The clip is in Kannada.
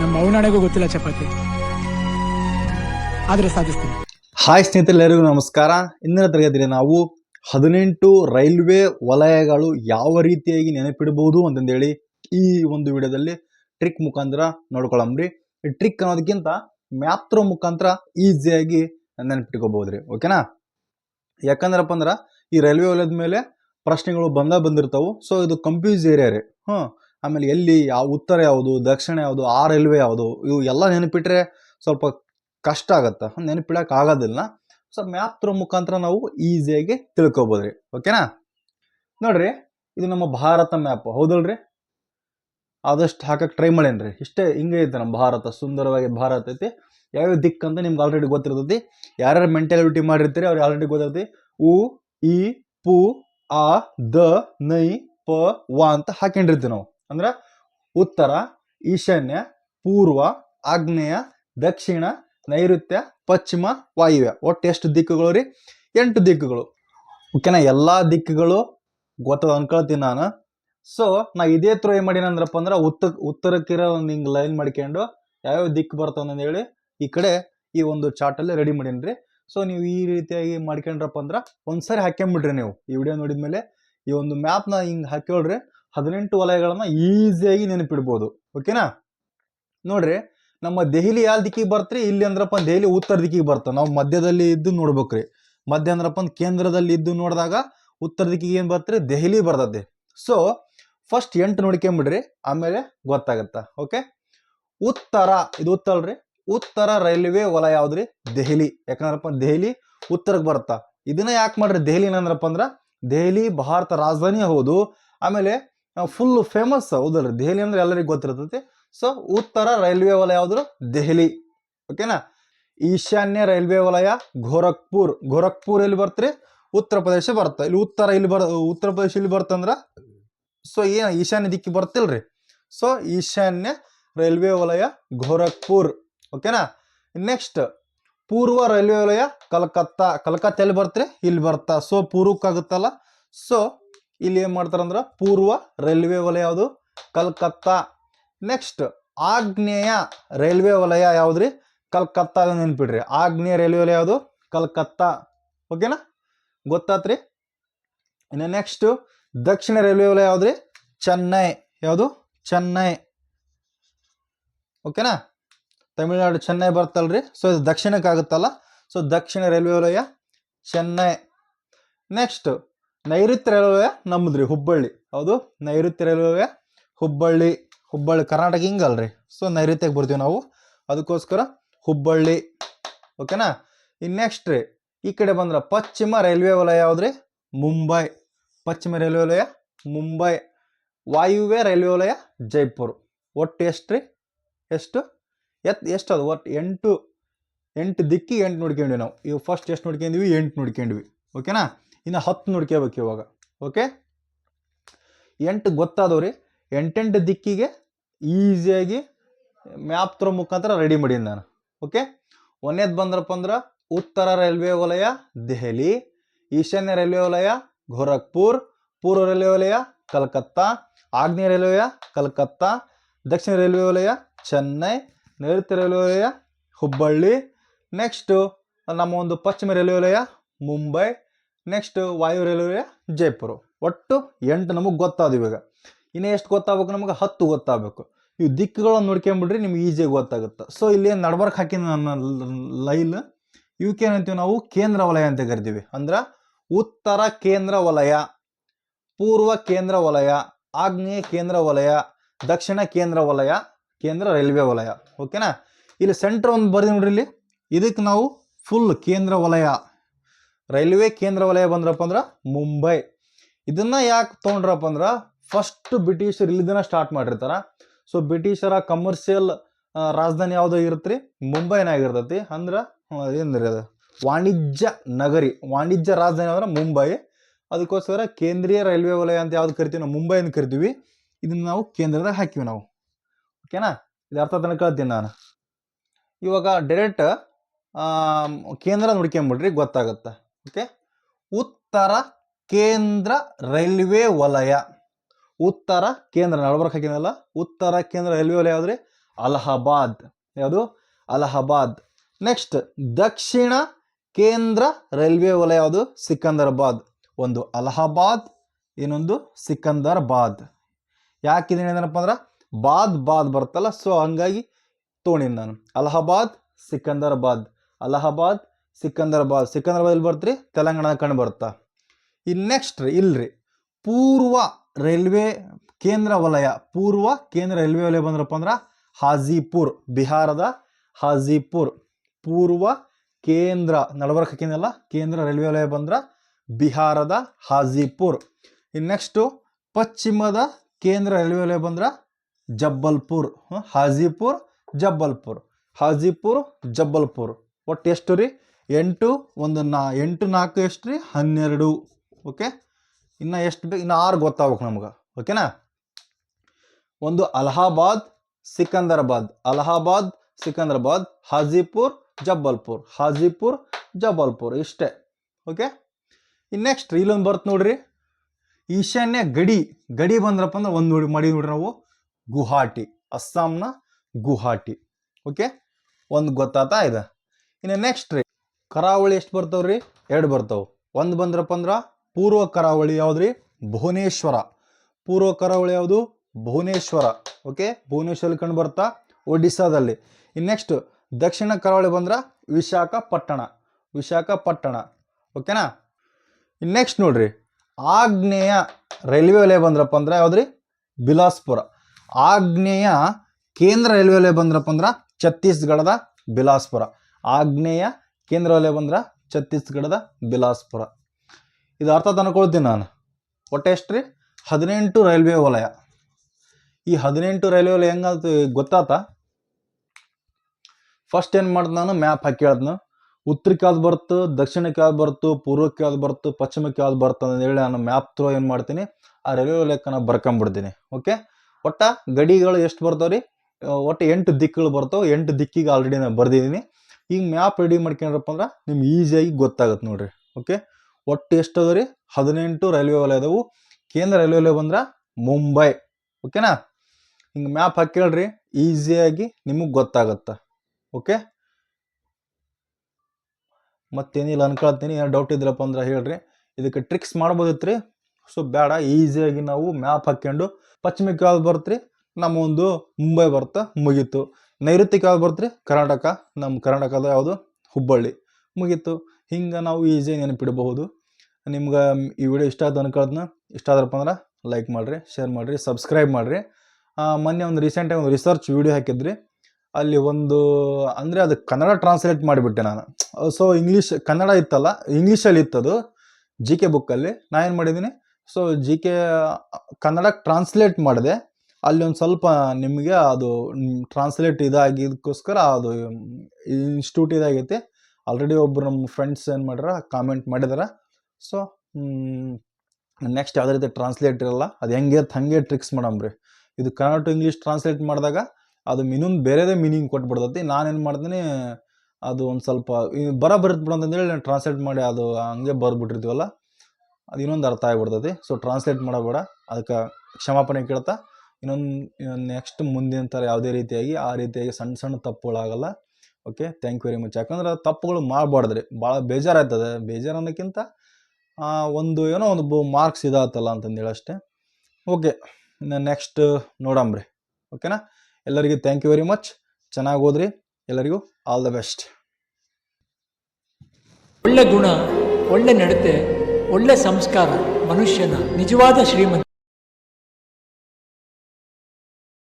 ನಮ್ಮ ಅವನಾಣೆಗೂ ಗೊತ್ತಿಲ್ಲ ಚಪಾತಿ. ಆದ್ರೆ ಸಾಧಿಸ್ತೀನಿ. ಹಾಯ್ ಸ್ನೇಹಿತರೆಲ್ಲರಿಗೂ ನಮಸ್ಕಾರ. ಇಂದಿನ ತರಗತಿಯಲ್ಲಿ ನಾವು ಹದಿನೆಂಟು ರೈಲ್ವೆ ವಲಯಗಳು ಯಾವ ರೀತಿಯಾಗಿ ನೆನಪಿಡಬಹುದು ಅಂತಂದೇಳಿ ಈ ಒಂದು ವಿಡಿಯೋದಲ್ಲಿ ಟ್ರಿಕ್ ಮುಖಾಂತರ ಈ ಟ್ರಿಕ್ ಅನ್ನೋದಕ್ಕಿಂತ ಮ್ಯಾಪ್ತ್ರ ಮುಖಾಂತರ ಈಸಿಯಾಗಿ ನೆನಪಿಟ್ಕೋಬಹುದ್ರಿ ಓಕೆನಾ? ಯಾಕಂದ್ರಪ್ಪ ಅಂದ್ರೆ ಈ ರೈಲ್ವೆ ವಲಯದ ಮೇಲೆ ಪ್ರಶ್ನೆಗಳು ಬಂದ ಬಂದಿರ್ತಾವೆ. ಸೊ ಇದು ಕಂಪ್ಯೂಸ್ ಏರಿಯಾ ರೀ. ಹ್ಞೂ ಆಮೇಲೆ ಎಲ್ಲಿ ಯಾವ ಉತ್ತರ ಯಾವುದು, ದಕ್ಷಿಣ ಯಾವುದು, ಆ ರೈಲ್ವೆ ಯಾವುದು, ಇವು ಎಲ್ಲ ನೆನಪಿಟ್ರೆ ಸ್ವಲ್ಪ ಕಷ್ಟ ಆಗತ್ತೆ. ನೆನಪಿಡಕ್ಕೆ ಆಗೋದಿಲ್ಲ. ಸೊ ಮ್ಯಾಪ್ ತ್ರ ಮುಖಾಂತರ ನಾವು ಈಸಿಯಾಗಿ ತಿಳ್ಕೊಬೋದ್ರಿ. ಓಕೆನಾ ನೋಡ್ರಿ, ಇದು ನಮ್ಮ ಭಾರತ ಮ್ಯಾಪ್ ಹೌದಲ್ರಿ? ಆದಷ್ಟು ಹಾಕಕ್ಕೆ ಟ್ರೈ ಮಾಡೇನ್ರಿ. ಇಷ್ಟೇ ಹಿಂಗೆ ಐತೆ ನಮ್ಮ ಭಾರತ. ಸುಂದರವಾಗಿ ಭಾರತ ಐತಿ. ಯಾವ್ಯಾವ ದಿಕ್ಕು ಅಂತ ನಿಮ್ಗೆ ಆಲ್ರೆಡಿ ಗೊತ್ತಿರ್ತೈತಿ. ಯಾರ್ಯಾರು ಮೆಂಟಾಲಿಟಿ ಮಾಡಿರ್ತೀರಿ ಅವ್ರಿಗೆ ಆಲ್ರೆಡಿ ಗೊತ್ತಿರ್ತೈತಿ. ಉ ಇ ಪು, ಆ, ದ, ನೈ, ಪ, ವ ಅಂತ ಹಾಕೊಂಡಿರ್ತೀವಿ ನಾವು. ಅಂದ್ರೆ ಉತ್ತರ, ಈಶಾನ್ಯ, ಪೂರ್ವ, ಆಗ್ನೇಯ, ದಕ್ಷಿಣ, ನೈಋತ್ಯ, ಪಶ್ಚಿಮ, ವಾಯುವ್ಯ. ಒಟ್ಟು ಎಷ್ಟು ದಿಕ್ಕುಗಳು ರೀ? ಎಂಟು ದಿಕ್ಕುಗಳು. ಓಕೆನಾ ಎಲ್ಲ ದಿಕ್ಕುಗಳು ಗೊತ್ತದ ಅನ್ಕೊಳ್ತೀನಿ ನಾನು. ಸೊ ನಾ ಇದೇ ಥ್ರೂ ಏನು ಮಾಡೀನಿ ಅಂದ್ರಪ್ಪ ಅಂದ್ರೆ ಉತ್ತ, ಉತ್ತರಕ್ಕಿರೋ ಒಂದು ಹಿಂಗೆ ಲೈನ್ ಮಾಡ್ಕೊಂಡು ಯಾವ್ಯಾವ ದಿಕ್ಕು ಬರ್ತವೆ ಅಂತ ಹೇಳಿ ಈ ಕಡೆ ಈ ಒಂದು ಚಾರ್ಟಲ್ಲಿ ರೆಡಿ ಮಾಡೀನಿ ರೀ. ಸೊ ನೀವು ಈ ರೀತಿಯಾಗಿ ಮಾಡ್ಕೊಂಡ್ರಪ್ಪ ಅಂದ್ರೆ ಒಂದ್ಸರಿ ಹಾಕ್ಕೊಂಬಿಡ್ರಿ ನೀವು. ಈ ವಿಡಿಯೋ ನೋಡಿದ್ಮೇಲೆ ಈ ಒಂದು ಮ್ಯಾಪ್ನ ಹಿಂಗೆ ಹಾಕ್ಕೊಳ್ರಿ ಹದಿನೆಂಟು ವಲಯಗಳನ್ನು ಈಸಿಯಾಗಿ ನೆನಪಿಡ್ಬೋದು. ಓಕೆನಾ? ನೋಡ್ರಿ, ನಮ್ಮ ದೆಹಲಿ ಯಾವ ದಿಕ್ಕಿಗೆ ಬರ್ತ್ರಿ? ಇಲ್ಲಿ ಅಂದ್ರಪ್ಪ ದೆಹಲಿ ಉತ್ತರ ದಿಕ್ಕಿಗೆ ಬರ್ತ. ನಾವು ಮಧ್ಯದಲ್ಲಿ ಇದ್ದು ನೋಡ್ಬೇಕ್ರಿ. ಮಧ್ಯ ಅಂದ್ರಪ್ಪ ಅಂದ್ ಕೇಂದ್ರದಲ್ಲಿ ಇದ್ದು ನೋಡಿದಾಗ ಉತ್ತರ ದಿಕ್ಕಿಗೆ ಏನು ಬರ್ತ್ರಿ? ದೆಹಲಿ ಬರ್ತದೆ. ಸೊ ಫಸ್ಟ್ ಎಂಟು ನೋಡ್ಕೊಂಬಿಡ್ರಿ, ಆಮೇಲೆ ಗೊತ್ತಾಗತ್ತ? ಓಕೆ ಉತ್ತರ, ಇದು ಉತ್ತಲ್ರಿ ಉತ್ತರ ರೈಲ್ವೆ ವಲಯ ಯಾವ್ದ್ರಿ? ದೆಹಲಿ. ಯಾಕಂದ್ರಪ್ಪ ದೆಹಲಿ ಉತ್ತರಕ್ಕೆ ಬರುತ್ತಾ ಇದನ್ನ ಯಾಕೆ ಮಾಡ್ರಿ? ದೆಹಲಿ ಏನಂದ್ರಪ್ಪ ಅಂದ್ರೆ ದೆಹಲಿ ಭಾರತ ರಾಜಧಾನಿ ಹೌದು. ಆಮೇಲೆ ಫುಲ್ ಫೇಮಸ್ ಹೌದಲ್ರಿ ದೆಹಲಿ ಅಂದ್ರೆ ಎಲ್ಲರಿಗೂ ಗೊತ್ತಿರ್ತೈತಿ. ಸೊ ಉತ್ತರ ರೈಲ್ವೆ ವಲಯ ಯಾವ್ದು? ದೆಹಲಿ. ಓಕೆನಾ ಈಶಾನ್ಯ ರೈಲ್ವೆ ವಲಯ, ಗೋರಖ್ಪುರ್. ಗೋರಖ್ಪುರ್ ಎಲ್ಲಿ ಬರ್ತ್ರಿ? ಉತ್ತರ ಪ್ರದೇಶ ಬರುತ್ತೆ. ಇಲ್ಲಿ ಉತ್ತರ ಇಲ್ಲಿ ಬರ್, ಉತ್ತರ ಪ್ರದೇಶ ಇಲ್ಲಿ ಬರ್ತಂದ್ರ ಸೊ ಏನ, ಈಶಾನ್ಯ ದಿಕ್ಕಿ ಬರ್ತಿಲ್ರಿ? ಸೊ ಈಶಾನ್ಯ ರೈಲ್ವೆ ವಲಯ, ಗೋರಖ್ಪುರ್. ಓಕೆನಾ ನೆಕ್ಸ್ಟ್ ಪೂರ್ವ ರೈಲ್ವೆ ವಲಯ, ಕಲ್ಕತ್ತಾ. ಕಲ್ಕತ್ತಾ ಎಲ್ಲಿ ಬರ್ತ್ರಿ? ಇಲ್ಲಿ ಬರ್ತಾ ಸೊ ಪೂರ್ವಕ್ಕಾಗುತ್ತಲ್ಲ ಸೊ ಇಲ್ಲಿ ಏನು ಮಾಡ್ತಾರಂದ್ರೆ ಪೂರ್ವ ರೈಲ್ವೆ ವಲಯ ಯಾವುದು? ಕಲ್ಕತ್ತಾ. ನೆಕ್ಸ್ಟ್ ಆಗ್ನೇಯ ರೈಲ್ವೆ ವಲಯ ಯಾವ್ದ್ರಿ? ಕಲ್ಕತ್ತಾ ನೆನ್ಪಿಡ್ರಿ. ಆಗ್ನೇಯ ರೈಲ್ವೆ ವಲಯ ಯಾವುದು? ಕಲ್ಕತ್ತಾ. ಓಕೆನಾ ಗೊತ್ತಾತ್ರಿ? ಇನ್ನು ನೆಕ್ಸ್ಟ್ ದಕ್ಷಿಣ ರೈಲ್ವೆ ವಲಯ ಯಾವ್ದ್ರಿ? ಚೆನ್ನೈ. ಯಾವುದು? ಚೆನ್ನೈ. ಓಕೆನಾ ತಮಿಳುನಾಡು, ಚೆನ್ನೈ ಬರ್ತಲ್ರಿ. ಸೊ ಇದು ದಕ್ಷಿಣಕ್ಕೆ ಆಗುತ್ತಲ್ಲ ಸೊ ದಕ್ಷಿಣ ರೈಲ್ವೆ ವಲಯ, ಚೆನ್ನೈ. ನೆಕ್ಸ್ಟ್ ನೈಋತ್ಯ ರೈಲ್ವೆ ನಮ್ಮದ್ರಿ ಹುಬ್ಬಳ್ಳಿ. ಹೌದು, ನೈಋತ್ಯ ರೈಲ್ವೆ, ಹುಬ್ಬಳ್ಳಿ. ಹುಬ್ಬಳ್ಳಿ, ಕರ್ನಾಟಕ ಹಿಂಗಲ್ರಿ. ಸೊ ನೈಋತ್ಯಕ್ಕೆ ಬರ್ತೀವಿ ನಾವು. ಅದಕ್ಕೋಸ್ಕರ ಹುಬ್ಬಳ್ಳಿ. ಓಕೆನಾ ಇನ್ನು ನೆಕ್ಸ್ಟ್ ರೀ, ಈ ಕಡೆ ಬಂದ್ರೆ ಪಶ್ಚಿಮ ರೈಲ್ವೆ ವಲಯ ಯಾವ್ದ್ರಿ? ಮುಂಬೈ. ಪಶ್ಚಿಮ ರೈಲ್ವೆ ವಲಯ, ಮುಂಬೈ. ವಾಯುವ್ಯ ರೈಲ್ವೆ ವಲಯ, ಜೈಪುರ್. ಒಟ್ಟು ಎಷ್ಟು ರೀ? ಎಷ್ಟು? ಎತ್, ಎಷ್ಟು ಅದು? ಒಟ್ಟು ಎಂಟು. ಎಂಟು ದಿಕ್ಕಿಗೆ ಎಂಟು ನೋಡ್ಕೊಂಡ್ವಿ ನಾವು. ಇವು ಫಸ್ಟ್ ಎಷ್ಟು ನೋಡ್ಕೊಂಡ್ವಿ? ಎಂಟು ನೋಡ್ಕೊಂಡ್ವಿ. ಓಕೆನಾ ಇನ್ನು ಹತ್ತು ನುಡ್ಕೋಬೇಕು ಇವಾಗ. ಓಕೆ ಎಂಟು ಗೊತ್ತಾದವ್ರಿ, ಎಂಟೆಂಟು ದಿಕ್ಕಿಗೆ ಈಸಿಯಾಗಿ ಮ್ಯಾಪ್ ತ್ರೋ ಮುಖಾಂತರ ರೆಡಿ ಮಾಡೀನಿ ನಾನು. ಓಕೆ ಒಂದೇದು ಬಂದ್ರಪ್ಪ ಅಂದ್ರೆ ಉತ್ತರ ರೈಲ್ವೆ ವಲಯ, ದೆಹಲಿ. ಈಶಾನ್ಯ ರೈಲ್ವೆ ವಲಯ, ಗೋರಖ್ಪುರ್. ಪೂರ್ವ ರೈಲ್ವೆ ವಲಯ, ಕಲ್ಕತ್ತಾ. ಆಗ್ನೇಯ ರೈಲ್ವೆ ವಲಯ, ಕಲ್ಕತ್ತಾ. ದಕ್ಷಿಣ ರೈಲ್ವೆ ವಲಯ, ಚೆನ್ನೈ. ನೈಋತ್ಯ ರೈಲ್ವೆ ವಲಯ, ಹುಬ್ಬಳ್ಳಿ. ನೆಕ್ಸ್ಟು ನಮ್ಮ ಒಂದು ಪಶ್ಚಿಮ ರೈಲ್ವೆ ವಲಯ, ಮುಂಬೈ. ನೆಕ್ಸ್ಟ್ ವಾಯು ರೈಲ್ವೆ ಜೈಪುರ. ಒಟ್ಟು ಎಂಟು ನಮಗೆ ಗೊತ್ತಾದ ಇವಾಗ. ಇನ್ನು ಎಷ್ಟು ಗೊತ್ತಾಗಬೇಕು ನಮಗೆ? ಹತ್ತು ಗೊತ್ತಾಗಬೇಕು. ಇವು ದಿಕ್ಕುಗಳನ್ನು ನೋಡ್ಕೊಂಬಿಡ್ರಿ ನಿಮ್ಗೆ ಈಸಿಯಾಗಿ ಗೊತ್ತಾಗುತ್ತೆ. ಸೊ ಇಲ್ಲಿ ನಡ್ಬರ್ಕ್ ಹಾಕಿದ ನನ್ನ ಲೈಲ್? ಇವಕ್ಕೆ ಏನಂತೀವಿ ನಾವು? ಕೇಂದ್ರ ವಲಯ ಅಂತ ಕರಿತೀವಿ. ಅಂದ್ರೆ ಉತ್ತರ ಕೇಂದ್ರ ವಲಯ, ಪೂರ್ವ ಕೇಂದ್ರ ವಲಯ, ಆಗ್ನೇಯ ಕೇಂದ್ರ ವಲಯ, ದಕ್ಷಿಣ ಕೇಂದ್ರ ವಲಯ, ಕೇಂದ್ರ ರೈಲ್ವೆ ವಲಯ. ಓಕೆನಾ? ಇಲ್ಲಿ ಸೆಂಟ್ರ್ ಒಂದು ಬರ್ದಿ ನೋಡ್ರಿ ಇಲ್ಲಿ. ಇದಕ್ಕೆ ನಾವು ಫುಲ್ ಕೇಂದ್ರ ವಲಯ. ರೈಲ್ವೆ ಕೇಂದ್ರ ವಲಯ ಬಂದ್ರಪ್ಪ ಅಂದ್ರೆ ಮುಂಬೈ. ಇದನ್ನ ಯಾಕೆ ತೊಗೊಂಡ್ರಪ್ಪ ಅಂದ್ರೆ ಫಸ್ಟ್ ಬ್ರಿಟಿಷರು ಇಲ್ಲಿದ್ದನ್ನ ಸ್ಟಾರ್ಟ್ ಮಾಡಿರ್ತಾರೆ. ಸೊ ಬ್ರಿಟಿಷರ ಕಮರ್ಷಿಯಲ್ ರಾಜಧಾನಿ ಯಾವುದೋ ಇರುತ್ತೆ ರೀ ಮುಂಬೈನಾಗ ಇರ್ತೈತಿ. ಅಂದ್ರೆ ಏನ್ರಿ ಅದು? ವಾಣಿಜ್ಯ ನಗರಿ. ವಾಣಿಜ್ಯ ರಾಜಧಾನಿ ಅಂದ್ರೆ ಮುಂಬೈ. ಅದಕ್ಕೋಸ್ಕರ ಕೇಂದ್ರೀಯ ರೈಲ್ವೆ ವಲಯ ಅಂತ ಯಾವ್ದು ಕರಿತೀವಿ ನಾವು? ಮುಂಬೈ ಅಂತ ಕರಿತೀವಿ. ಇದನ್ನ ನಾವು ಕೇಂದ್ರದಾಗ ಹಾಕಿವಿ ನಾವು. ಓಕೆನಾ ಇದು ಅರ್ಥ ಕಳ್ತೀನಿ ನಾನು. ಇವಾಗ ಡೈರೆಕ್ಟ್ ಕೇಂದ್ರ ನೋಡ್ಕೊಂಬಿಡ್ರಿ, ಗೊತ್ತಾಗುತ್ತೆ. ಉತ್ತರ ಕೇಂದ್ರ ರೈಲ್ವೆ ವಲಯ. ಉತ್ತರ ಕೇಂದ್ರ ನಡ್ಬರ್ಕ್ ಹಾಕಿನಲ್ಲ ಉತ್ತರ ಕೇಂದ್ರ ರೈಲ್ವೆ ವಲಯ ಯಾವ್ದ್ರಿ? ಅಲಹಾಬಾದ್. ಯಾವುದು? ಅಲಹಾಬಾದ್. ನೆಕ್ಸ್ಟ್ ದಕ್ಷಿಣ ಕೇಂದ್ರ ರೈಲ್ವೆ ವಲಯ ಯಾವುದು? ಸಿಕಂದರಾಬಾದ್. ಒಂದು ಅಲಹಾಬಾದ್, ಇನ್ನೊಂದು ಸಿಕಂದರಾಬಾದ್. ಯಾಕಿದ್ದೀನಿ ಏನಪ್ಪ ಅಂದ್ರೆ, ಬಾದ್ ಬಾದ್ ಬರ್ತಲ್ಲ ಸೊ ಹಂಗಾಗಿ ತೊಗೊಂಡಿನಿ ನಾನು. ಅಲಹಾಬಾದ್, ಸಿಕಂದರಾಬಾದ್. ಅಲಹಾಬಾದ್ ಸಿಕಂದರಾಬಾದ್. ಸಿಕಂದರಾಬಾದ್ ಇಲ್ಲಿ ಬರ್ತ್ರಿ? ತೆಲಂಗಾಣ ಕಂಡು ಬರುತ್ತಾ ಇನ್ ನೆಕ್ಸ್ಟ್ ರೀ, ಇಲ್ರಿ. ಪೂರ್ವ ರೈಲ್ವೆ ಕೇಂದ್ರ ವಲಯ, ಪೂರ್ವ ಕೇಂದ್ರ ರೈಲ್ವೆ ವಲಯ ಬಂದ್ರಪ್ಪ ಅಂದ್ರೆ ಹಾಜಿಪುರ್, ಬಿಹಾರದ ಹಾಜಿಪುರ್. ಪೂರ್ವ ಕೇಂದ್ರ, ನಡವರ್ಕ ಕೇಂದ್ರ ಕೇಂದ್ರ ರೈಲ್ವೆ ವಲಯ ಬಂದ್ರ ಬಿಹಾರದ ಹಾಜಿಪುರ್. ಇನ್ನು ನೆಕ್ಸ್ಟು ಪಶ್ಚಿಮದ ಕೇಂದ್ರ ರೈಲ್ವೆ ವಲಯ ಬಂದ್ರ ಜಬ್ಬಲ್ಪುರ್. ಹಾಜಿಪುರ್ ಜಬ್ಬಲ್ಪುರ್. ಹಾಜಿಪುರ್, ಜಬ್ಬಲ್ಪುರ್. ಒಟ್ಟು ಎಷ್ಟು ರೀ? ಎಂಟು, ಒಂದು ನಾ, ಎಂಟು ನಾಲ್ಕು ಎಷ್ಟು ರೀ? ಹನ್ನೆರಡು. ಓಕೆ? ಇನ್ನು ಎಷ್ಟು ಬೇಕು ಇನ್ನು ಆರು ಗೊತ್ತಾಗ್ಬೇಕು ನಮ್ಗೆ. ಓಕೆನಾ? ಒಂದು ಅಲಹಾಬಾದ್, ಸಿಕಂದರಾಬಾದ್. ಅಲಹಾಬಾದ್, ಸಿಕಂದರಾಬಾದ್, ಹಾಜಿಪುರ್ ಜಬ್ಬಲ್ಪುರ್ ಹಾಜಿಪುರ್ ಜಬ್ಬಲ್ಪುರ್ ಇಷ್ಟೇ. ಓಕೆ? ಇನ್ನು ನೆಕ್ಸ್ಟ್ ಇಲ್ಲೊಂದು ಬರ್ತು ನೋಡ್ರಿ. ಈಶಾನ್ಯ ಗಡಿ. ಗಡಿ ಬಂದ್ರಪ್ಪ ಅಂದ್ರೆ ಒಂದು ನೋಡಿ, ಮಾಡಿ ನೋಡ್ರಿ ನಾವು. ಗುಹಾಟಿ ಅಸ್ಸಾಂನ ಗುಹಾಟಿ ಓಕೆ? ಒಂದು ಗೊತ್ತಾತ ಇದೆ? ಇನ್ನು ನೆಕ್ಸ್ಟ್ ರೀ. ಕರಾವಳಿ ಎಷ್ಟು ಬರ್ತಾವ್ರಿ ಎರಡು ಬರ್ತಾವೆ. ಒಂದು ಬಂದ್ರಪ್ಪ ಅಂದ್ರೆ ಪೂರ್ವ ಕರಾವಳಿ ಯಾವುದ್ರಿ? ಭುವನೇಶ್ವರ. ಪೂರ್ವ ಕರಾವಳಿ ಯಾವುದು? ಭುವನೇಶ್ವರ. ಓಕೆ ಭುವನೇಶ್ವರ ಕಂಡು ಬರ್ತಾ? ಒಡಿಸ್ಸಾದಲ್ಲಿ. ಇನ್ನು ನೆಕ್ಸ್ಟ್ ದಕ್ಷಿಣ ಕರಾವಳಿ ಬಂದ್ರೆ ವಿಶಾಖಪಟ್ಟಣ. ವಿಶಾಖಪಟ್ಟಣ. ಓಕೆನಾ ಇನ್ನು ನೆಕ್ಸ್ಟ್ ನೋಡ್ರಿ. ಆಗ್ನೇಯ ರೈಲ್ವೆ ವಲಯ ಬಂದ್ರಪ್ಪ ಅಂದ್ರೆ ಯಾವ್ದ್ರಿ? ಬಿಲಾಸ್ಪುರ. ಆಗ್ನೇಯ ಕೇಂದ್ರ ರೈಲ್ವೆ ವಲಯ ಬಂದ್ರಪ್ಪ ಅಂದ್ರೆ ಛತ್ತೀಸ್ಗಢದ ಬಿಲಾಸ್ಪುರ. ಆಗ್ನೇಯ ಕೇಂದ್ರ ವಲಯ ಬಂದ್ರೆ ಛತ್ತೀಸ್ಗಢದ ಬಿಲಾಸ್ಪುರ. ಇದು ಅರ್ಥ ತಂದ್ಕೊಳ್ತೀನಿ ನಾನು. ಒಟ್ಟು ಎಷ್ಟು ರೀ? ಹದಿನೆಂಟು ರೈಲ್ವೆ ವಲಯ. ಈ ಹದಿನೆಂಟು ರೈಲ್ವೆ ವಲಯ ಹೆಂಗಂತ ಗೊತ್ತಾತ? ಫಸ್ಟ್ ಏನು ಮಾಡ್ದೆ ನಾನು? ಮ್ಯಾಪ್ ಹಾಕಿ ಹೇಳ್ದು ಉತ್ತರಕ್ಕೆ ಯಾವ್ದು ಬರ್ತು ದಕ್ಷಿಣಕ್ಕೆ ಯಾವ್ದು ಬರ್ತು ಪೂರ್ವಕ್ಕೆ ಯಾವ್ದು ಬರ್ತು ಪಶ್ಚಿಮಕ್ಕೆ ಯಾವ್ದು ಬರ್ತು ಅಂತ ಹೇಳಿ ನಾನು ಮ್ಯಾಪ್ ಥ್ರೂ ಏನು ಮಾಡ್ತೀನಿ? ಆ ರೈಲ್ವೆ ವಲಯಕ್ಕೆ ನಾನು ಬರ್ಕೊಂಬಿಡ್ತೀನಿ. ಓಕೆ ಒಟ್ಟ ಗಡಿಗಳು ಎಷ್ಟು ಬರ್ತಾವ್ರಿ? ಒಟ್ಟು ಎಂಟು ದಿಕ್ಕುಗಳು ಬರ್ತಾವೆ. ಎಂಟು ದಿಕ್ಕಿಗೆ ಆಲ್ರೆಡಿ ನಾನು ಬರ್ದಿದ್ದೀನಿ. ಈಗ ಮ್ಯಾಪ್ ರೆಡಿ ಮಾಡ್ಕೊಂಡ್ರಪ್ಪ ಅಂದ್ರೆ ನಿಮ್ಗೆ ಈಸಿಯಾಗಿ ಗೊತ್ತಾಗುತ್ತೆ ನೋಡ್ರಿ ಓಕೆ ಒಟ್ಟು ಎಷ್ಟು ಅದ ರೀ? ಹದಿನೆಂಟು ರೈಲ್ವೆ ವಲಯ ಅದಾವು ಕೇಂದ್ರ ರೈಲ್ವೆ ವಲಯ ಬಂದ್ರೆ ಮುಂಬೈ ಓಕೆನಾ ಹಿಂಗೆ ಮ್ಯಾಪ್ ಹಾಕೇಳ್ರಿ ಈಸಿಯಾಗಿ ನಿಮಗೆ ಗೊತ್ತಾಗತ್ತೆ ಓಕೆ ಮತ್ತೇನಿಲ್ಲ ಅನ್ಕೊಳ್ತೀನಿ, ಏನೋ ಡೌಟ್ ಇದ್ರಪ್ಪ ಅಂದ್ರೆ ಹೇಳ್ರಿ. ಇದಕ್ಕೆ ಟ್ರಿಕ್ಸ್ ಮಾಡ್ಬೋದಿತ್ತು ರೀ ಸೊ ಬೇಡ ಈಸಿಯಾಗಿ ನಾವು ಮ್ಯಾಪ್ ಹಾಕ್ಕೊಂಡು ಪಶ್ಚಿಮಕ್ಕೆ ಯಾವ್ದು ಬರುತ್ತೆ ನಮ್ಮ ಒಂದು ಮುಂಬೈ ಬರ್ತಾ ಮುಗೀತು. ನೈಋತ್ಯಕ್ಕೆ ಯಾವ್ದು ಬರುತ್ತೆ ಕರ್ನಾಟಕ. ನಮ್ಮ ಕರ್ನಾಟಕದ ಯಾವುದು? ಹುಬ್ಬಳ್ಳಿ. ಮುಗೀತು. ಹಿಂಗೆ ನಾವು ಈಸಿ ನೆನಪಿಡಬಹುದು ನಿಮ್ಗೆ ಈ ವಿಡಿಯೋ ಇಷ್ಟ ಆದ ಅನ್ಕೊಳ್ಳೋದನ್ನ ಇಷ್ಟ ಆದ್ರಪ್ಪ ಅಂದ್ರೆ ಲೈಕ್ ಮಾಡಿರಿ ಶೇರ್ ಮಾಡಿರಿ ಸಬ್ಸ್ಕ್ರೈಬ್ ಮಾಡಿರಿ. ಮೊನ್ನೆ ಒಂದು ರೀಸೆಂಟಾಗಿ ಒಂದು ರಿಸರ್ಚ್ ವಿಡಿಯೋ ಹಾಕಿದ್ರಿ. ಅಲ್ಲಿ ಒಂದು, ಅಂದರೆ ಅದು ಕನ್ನಡ ಟ್ರಾನ್ಸ್ಲೇಟ್ ಮಾಡಿಬಿಟ್ಟೆ ನಾನು. ಸೊ ಇಂಗ್ಲೀಷ್ ಕನ್ನಡ ಇತ್ತಲ್ಲ ಇಂಗ್ಲೀಷಲ್ಲಿ ಇತ್ತದು ಜಿ ಕೆ ಬುಕ್ಕಲ್ಲಿ ನಾನು ಏನು ಮಾಡಿದ್ದೀನಿ? ಸೊ ಜಿ ಕೆ ಕನ್ನಡಕ್ಕೆ ಟ್ರಾನ್ಸ್ಲೇಟ್ ಮಾಡಿದೆ. ಅಲ್ಲಿ ಒಂದು ಸ್ವಲ್ಪ ನಿಮಗೆ ಅದು ಟ್ರಾನ್ಸ್ಲೇಟ್ ಇದಾಗಿದ್ದಕ್ಕೋಸ್ಕರ ಅದು ಇನ್ಸ್ಟಿಟ್ಯೂಟ್ ಇದಾಗೈತಿ. ಆಲ್ರೆಡಿ ಒಬ್ರು ನಮ್ಮ ಫ್ರೆಂಡ್ಸ್ ಏನು ಮಾಡ್ಯಾರ ಕಾಮೆಂಟ್ ಮಾಡಿದಾರೆ. ಸೊ ನೆಕ್ಸ್ಟ್ ಯಾವುದೇ ರೀತಿ ಟ್ರಾನ್ಸ್ಲೇಟ್ ಇರಲ್ಲ, ಅದು ಹೆಂಗೆ ಹಂಗೆ ಟ್ರಿಕ್ಸ್ ಮಾಡಮ್ರಿ ಇದು ಕನ್ನಡ ಟು ಇಂಗ್ಲೀಷ್ ಟ್ರಾನ್ಸ್ಲೇಟ್ ಮಾಡಿದಾಗ ಅದು ಇನ್ನೊಂದು ಬೇರೆದೇ ಮೀನಿಂಗ್ ಕೊಟ್ಬಿಡ್ತೈತಿ. ನಾನೇನು ಮಾಡ್ತೀನಿ, ಅದು ಒಂದು ಸ್ವಲ್ಪ ಬರ ಬರುತ್ತೆ ಬಿಡು ಅಂತಂದೇಳಿ ನಾನು ಟ್ರಾನ್ಸ್ಲೇಟ್ ಮಾಡಿ ಅದು ಹಂಗೆ ಬರ್ಬಿಟ್ಟಿರ್ತೀವಲ್ಲ ಅದು ಇನ್ನೊಂದು ಅರ್ಥ ಆಗಿಬಿಡ್ತೈತಿ. ಸೊ ಟ್ರಾನ್ಸ್ಲೇಟ್ ಮಾಡಬೇಡ, ಅದಕ್ಕೆ ಕ್ಷಮಾಪಣೆ ಕೇಳ್ತಾ. ಇನ್ನೊಂದು ನೆಕ್ಸ್ಟ್ ಮುಂದಿನ ಥರ ಯಾವುದೇ ರೀತಿಯಾಗಿ ಆ ರೀತಿಯಾಗಿ ಸಣ್ಣ ಸಣ್ಣ ತಪ್ಪುಗಳಾಗಲ್ಲ. Okay thank you very much ಯಾಕಂದ್ರೆ ತಪ್ಪುಗಳು ಮಾಡಬಾರ್ದ್ರಿ. ಭಾಳ ಬೇಜಾರಾಯ್ತದೆ. ಬೇಜಾರು ಅನ್ನೋಕ್ಕಿಂತ ಒಂದು ಏನೋ ಒಂದು ಮಾರ್ಕ್ಸ್ ಇದಾತಲ್ಲ ಅಂತಂದೇಳಿ ಅಷ್ಟೇ. ಓಕೆ ನೆಕ್ಸ್ಟ್ ನೋಡಂಬ್ರಿ ಓಕೆನಾ ಎಲ್ಲರಿಗೂ ಥ್ಯಾಂಕ್ ಯು ವೆರಿ ಮಚ್ ಚೆನ್ನಾಗಿ ಓದ್ರಿ. ಎಲ್ಲರಿಗೂ ಆಲ್ ದ ಬೆಸ್ಟ್ ಒಳ್ಳೆ ಗುಣ, ಒಳ್ಳೆ ನಡತೆ, ಒಳ್ಳೆ ಸಂಸ್ಕಾರ ಮನುಷ್ಯನ ನಿಜವಾದ ಶ್ರೀಮಂತ